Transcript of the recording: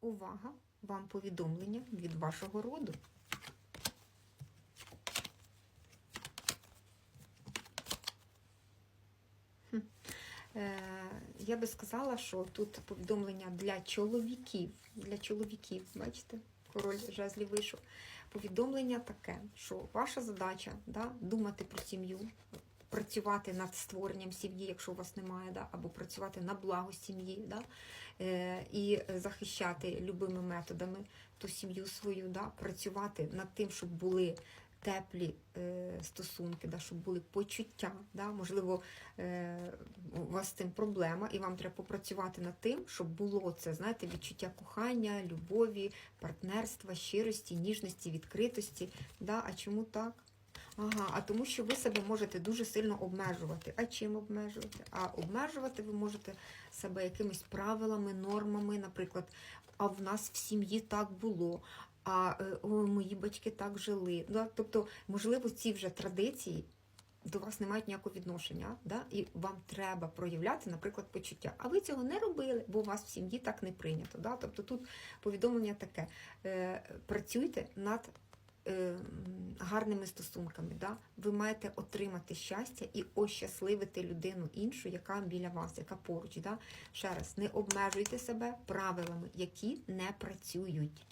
Увага! Вам повідомлення від вашого роду. Е, Я би сказала, що тут повідомлення для чоловіків. Для чоловіків, бачите, король жезлів вийшов. Повідомлення таке, що ваша задача да, думати про сім'ю, працювати над створенням сім'ї, якщо у вас немає, да, або працювати на благо сім'ї, да, е, і захищати любими методами ту сім'ю свою, да, працювати над тим, щоб були теплі е, стосунки, да, щоб були почуття. Да, можливо, е, у вас з цим проблема, і вам треба попрацювати над тим, щоб було це, знаєте, відчуття кохання, любові, партнерства, щирості, ніжності, відкритості. Да, а чому так? Ага, а тому що ви себе можете дуже сильно обмежувати. А чим обмежувати? А обмежувати ви можете себе якимись правилами, нормами, наприклад, а в нас в сім'ї так було, а е, о, мої батьки так жили. Да? Тобто, можливо, ці вже традиції до вас не мають ніякого відношення, да? і вам треба проявляти, наприклад, почуття. А ви цього не робили, бо у вас в сім'ї так не прийнято. Да? Тобто тут повідомлення таке: е, працюйте над гарними стосунками. Да? Ви маєте отримати щастя і ощасливити людину іншу, яка біля вас, яка поруч. Да? Ще раз, не обмежуйте себе правилами, які не працюють.